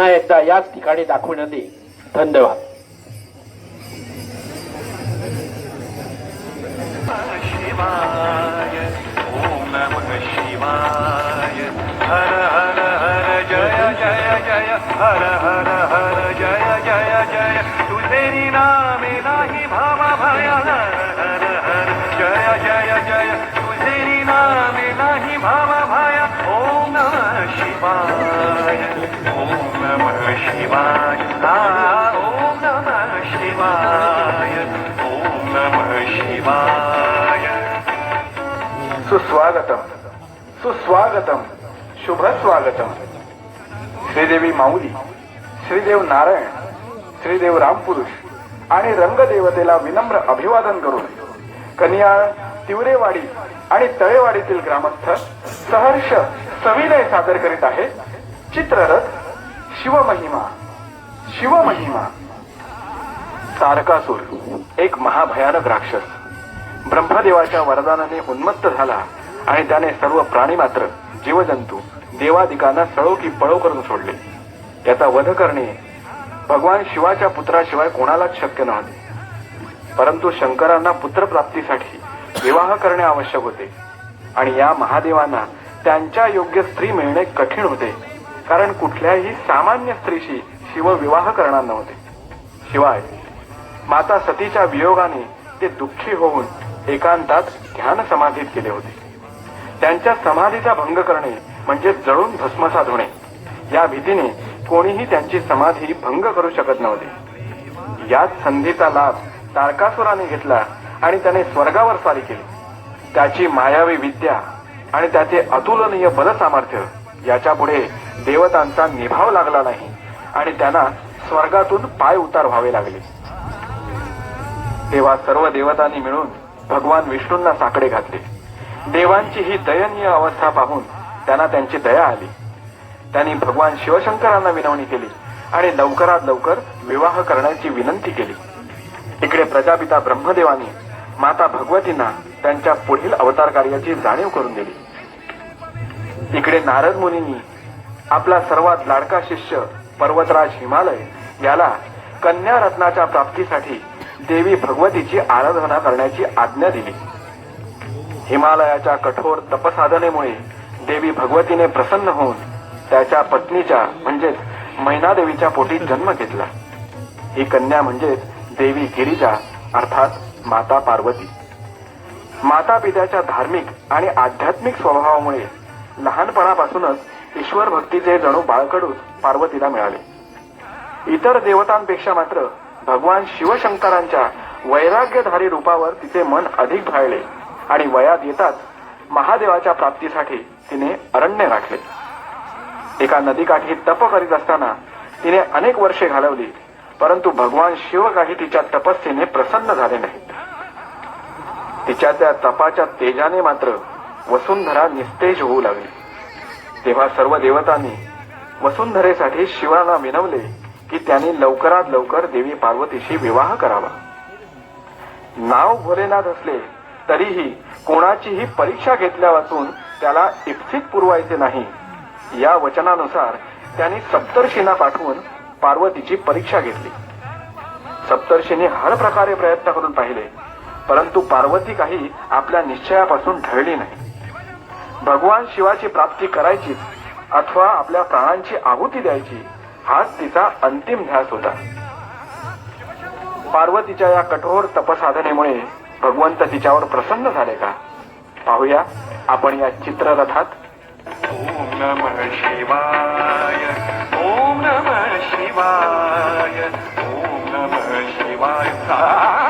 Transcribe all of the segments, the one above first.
पुन्हा एकदा याच ठिकाणी दाखवण्यात येईल. धन्यवाद. शिवाय ओम नमः शिवाय. हर हर हर जय जय जय. हर हर हर जय जय जय. तुझे नामे नाही भावा भया शिवाय हा नमः शिवाय नमः शिवाय सुस्वागतम। सुस्वागतम। शुभ स्वागतम श्रीदेवी माऊली श्रीदेव नारायण श्रीदेव रामपुरुष आणि रंगदेवतेला विनम्र अभिवादन करून कन्याळ तिवरेवाडी आणि तळेवाडीतील ग्रामस्थ सहर्ष सविनय सादर करीत आहे चित्ररथ शिवमहिमा शिवमहिमा. तारकासूर एक महाभयानक राक्षस. ब्रह्मदेवाच्या वरदानाने उन्मत्त झाला आणि त्याने सर्व प्राणी मात्र जीवजंतू देवादिकांना सळो की पळो करून सोडले. त्याचा वध करणे भगवान शिवाच्या पुत्राशिवाय कोणालाच शक्य नव्हते. परंतु शंकरांना पुत्रप्राप्तीसाठी विवाह करणे आवश्यक होते. आणि या महादेवांना त्यांच्या योग्य स्त्री मिळणे कठीण होते. कारण कुठल्याही सामान्य स्त्रीशी शिव विवाह करणार नव्हते. शिवाय माता सतीच्या वियोगाने ते दुःखी होऊन एकांतात ध्यान समाधीत केले होते. त्यांच्या समाधीचा भंग करणे म्हणजे जळून भस्मसात होणे या भीतीने कोणीही त्यांची समाधी भंग करू शकत नव्हते. याच संधीचा लाभ तारकासुराने घेतला आणि त्याने स्वर्गावर स्वारी केली. त्याची मायावी विद्या आणि त्याचे अतुलनीय बलसामर्थ्य याच्यापुढे देवतांचा निभाव लागला नाही आणि त्यांना स्वर्गातून पाय उतार व्हावे लागले. तेव्हा सर्व देवतांनी मिळून भगवान विष्णूंना साकडे घातले. देवांची ही दयनीय अवस्था पाहून त्यांना त्यांची दया आली. त्यांनी भगवान शिवशंकरांना विनवणी केली आणि लवकरात लवकर विवाह करण्याची विनंती केली. इकडे प्रजापिता ब्रह्मदेवाने माता भगवतींना त्यांच्या पुढील अवतार कार्याची जाणीव करून दिली. इकडे नारद मुनींनी आपला सर्वात लाडका शिष्य पर्वतराज हिमालय याला कन्या रत्नाच्या प्राप्तीसाठी देवी भगवतीची आराधना करण्याची आज्ञा दिली. हिमालयाच्या कठोर तपसाधनेमुळे देवी भगवतीने प्रसन्न होऊन त्याच्या पत्नीच्या म्हणजेच मैनादेवीच्या पोटी जन्म घेतला. ही कन्या म्हणजेच देवी गिरिजा अर्थात माता पार्वती. माता पित्याच्या धार्मिक आणि आध्यात्मिक स्वभावामुळे लहानपणापासूनच ईश्वर भक्तीचे जणू बाळकडूच पार्वतीला मिळाले. इतर देवतांपेक्षा मात्र भगवान शिवशंकरांच्या वैराग्यधारी रूपावर तिचे मन अधिक भाळले आणि वयात येताच महादेवाच्या प्राप्तीसाठी तिने अरण्य गाठले. एका नदीकाठी तप करीत असताना तिने अनेक वर्षे घालवली परंतु भगवान शिव काही तिच्या तपस्येने प्रसन्न झाले नाहीत. तिच्या त्या तपाच्या तेजाने मात्र वसुंधरा निस्तेज होऊ लागली. तेव्हा सर्व देवतांनी वसुंधरेसाठी शिवाला विनवले की त्यांनी लवकरात लवकर देवी पार्वतीशी विवाह करावा. नाव भोलेनाथ असले तरीही कोणाचीही परीक्षा घेतल्या वाचून त्याला इप्सित पुरवायचे नाही. या वचनानुसार त्यांनी सप्तर्षींना पाठवून पार्वतीची परीक्षा घेतली. सप्तर्षीने हर प्रकारे प्रयत्न करून पाहिले परंतु पार्वती काही आपल्या निश्चयापासून ढळली नाही. भगवान शिवाची प्राप्ती करायची अथवा आपल्या प्राणांची आहुती द्यायची हाच तिचा अंतिम ध्यास होता. पार्वतीच्या या कठोर तपसाधनेमुळे भगवंत तिच्यावर प्रसन्न झाले का? पाहूया आपण या चित्ररथात. ओम नम शिवाय ओम नम शिवाय ओम नम शिवाय.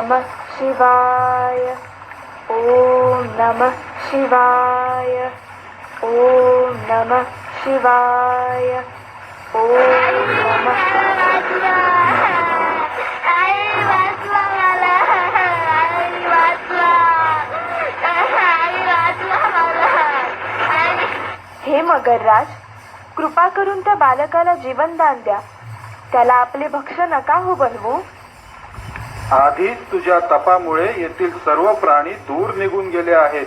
नमः शिवाय। ॐ नमः शिवाय। ॐ नमः शिवाय। ॐ नमः हे मगरराज कृपा करून त्या बालकाला जीवनदान द्या. त्याला आपले भक्ष नका हो बनवू. आधीच तुझ्या तपामुळे येथील सर्व प्राणी दूर निघून गेले आहेत.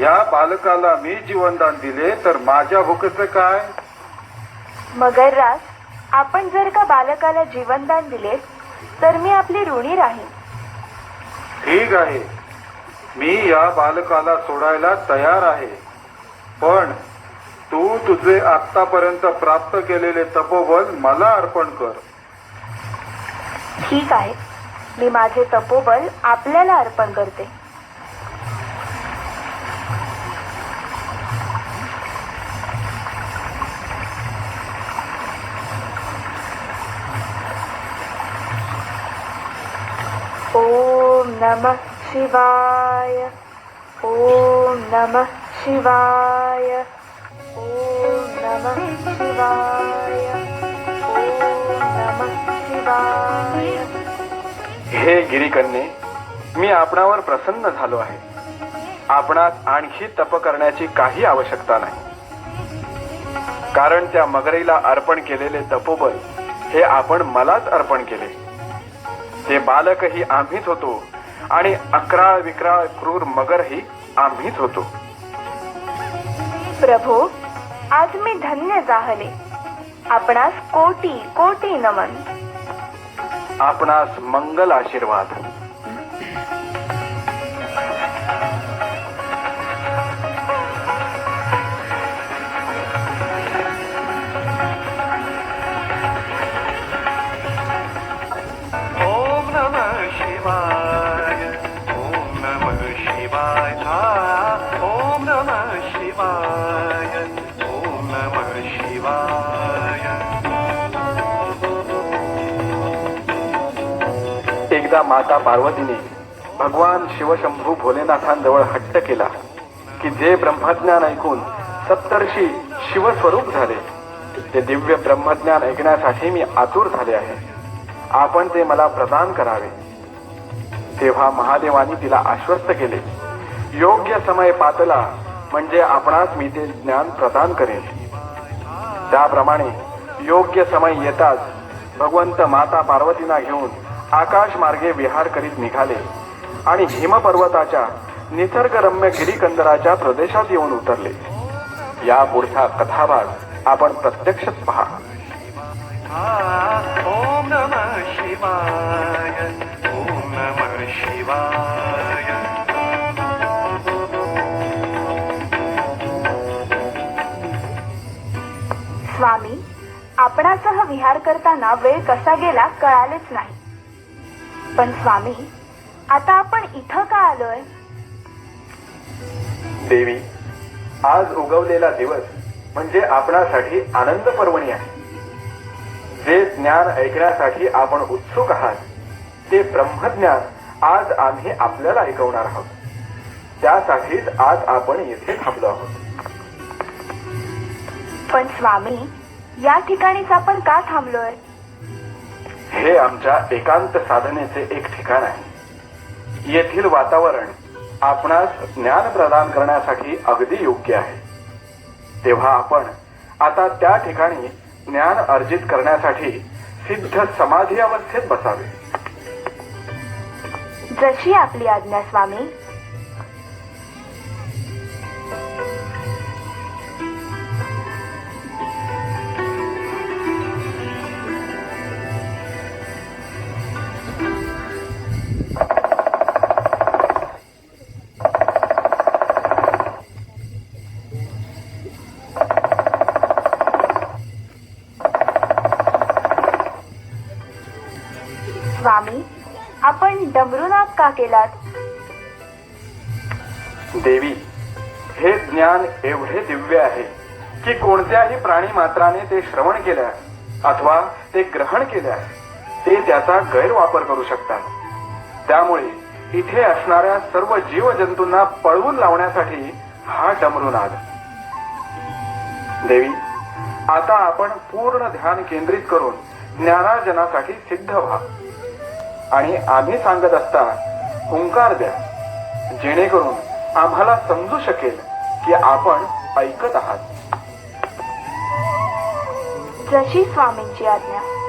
या बालकाला मी जीवनदान दिले तर माझ्या भूकेचं काय? मगरराज आपण जर का बालकाला जीवनदान दिले तर मी आपली ऋणी राहीन. ठीक आहे. मी या बालकाला सोडायला तयार आहे. पण तू तुझे आतापर्यंत प्राप्त केलेले तपोबल मला अर्पण कर. ठीक आहे. मी माझे तपोबल आपल्याला अर्पण करते. ओम नमः शिवाय ओम नमः शिवाय ओम नमः शिवाय ओम नमः शिवाय। हे गिरीकन्ये मी आपणावर प्रसन्न झालो आहे. आपणास आणखी तप करण्याची काही आवश्यकता नाही. कारण त्या मगरीला अर्पण केलेले तपोबल हे आपण मलाच अर्पण केले. ते बालकही आम्हीच होतो आणि अकराळ विक्राळ क्रूर मगरही आम्हीच होतो. प्रभू आज मी धन्य जाहले. आपणास कोटी कोटी नमन. आपणास मंगल आशीर्वाद. एकदा माता पार्वतीने भगवान शिवशंभू भोलेनाथांजवळ हट्ट केला की जे ब्रह्मज्ञान ऐकून सप्तर्षी शिवस्वरूप झाले ते दिव्य ब्रह्मज्ञान ऐकण्यासाठी मी आतुर झाले आहे. आपण ते मला प्रदान करावे. तेव्हा महादेवानी तिला आश्वस्त केले योग्य समय पातला म्हणजे आपणास मी ते ज्ञान प्रदान करेन त्याप्रमाणे योग्य समय येताच भगवंत माता पार्वतींना घेऊन आकाश मार्गे विहार करीत निघाले आणि हिमपर्वताच्या निसर्गरम्य गिरीकंदराच्या प्रदेशात येऊन उतरले. या पुढचा कथाभाग आपण प्रत्यक्षच पहा. हा ओम नमः शिवाय ओम नमः शिवाय. स्वामी आपणासह विहार करताना वेळ कसा गेला कळालेच नाही. पण स्वामी आता आपण इथं का आलोय? देवी आज उगवलेला दिवस म्हणजे आपणासाठी आनंद पर्वणी आहे. जे ज्ञान ऐकण्यासाठी आपण उत्सुक आहात ते ब्रह्मज्ञान आज आम्ही आपल्याला ऐकवणार आहोत. त्यासाठीच आज आपण येथे थांबलो आहोत. पण स्वामी या ठिकाणीच आपण का थांबलोय? हे आमच्या एकांत साधनेचे एक ठिकाण आहे. येथील वातावरण आपणास ज्ञान प्रदान करण्यासाठी अगदी योग्य आहे. तेव्हा आपण आता त्या ठिकाणी ज्ञान अर्जित करण्यासाठी सिद्ध समाधी अवस्थेत बसावे. जशी आपली आज्ञा स्वामी का केलात? देवी हे ज्ञान एवढे दिव्य आहे की कोणत्याही प्राणी मात्राने ते श्रवण केल्यास अथवा ते ग्रहण केल्यास ते त्याचा गैरवापर करू शकतात. त्यामुळे इथे असणाऱ्या सर्व जीवजंतूंना पळवून लावण्यासाठी हा डमरुनाद देवी आता आपण पूर्ण ध्यान केंद्रित करून ज्ञानार्जनासाठी सिद्ध व्हा. आणि आम्ही सांगत असता हुंकार द्या. जेणेकरून आम्हाला समजू शकेल की आपण ऐकत आहात. जशी स्वामींची आज्ञा.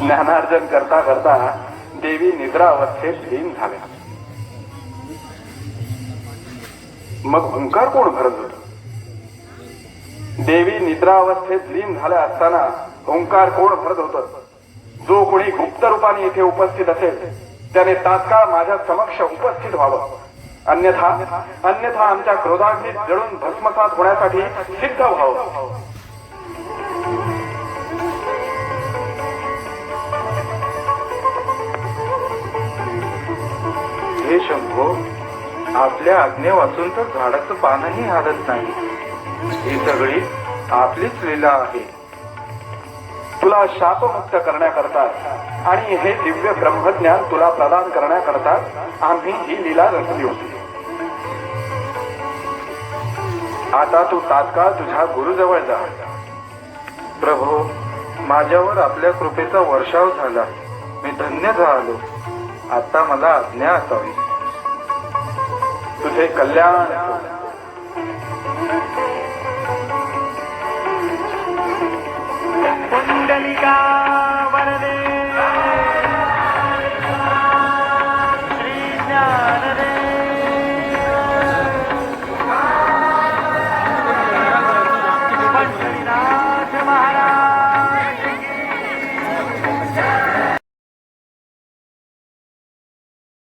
ज्ञानार्जन करता करता देवी निद्रावस्थेत लीन झाल्या. मग हुंकार कोण भरत होत? देवी निद्रावस्थेत लीन झाल्या असताना हुंकार कोण भरत होत? जो कोणी गुप्त रूपाने इथे उपस्थित असेल त्याने तात्काळ माझ्या समक्ष उपस्थित व्हावं. अन्यथा अन्यथा आमच्या क्रोधाग्नीत जळून भस्मसात होण्यासाठी सिद्ध व्हावं. प्रभो आपल्या आज्ञे वाचून तर झाडाचं पानही हालत नाही. ही सगळी आपलीच लीला आहे. तुला शापमुक्त करण्याकरता आणि हे दिव्य ब्रह्मज्ञान तुला प्रदान करण्याकरता आम्ही ही लीला रचली होती. आता तू तात्काळ तुझ्या गुरुजवळ जा. प्रभो माझ्यावर आपल्या कृपेचा वर्षाव झाला. मी धन्य झालो. आता मला आज्ञा असावी. तुझे कल्याण हो.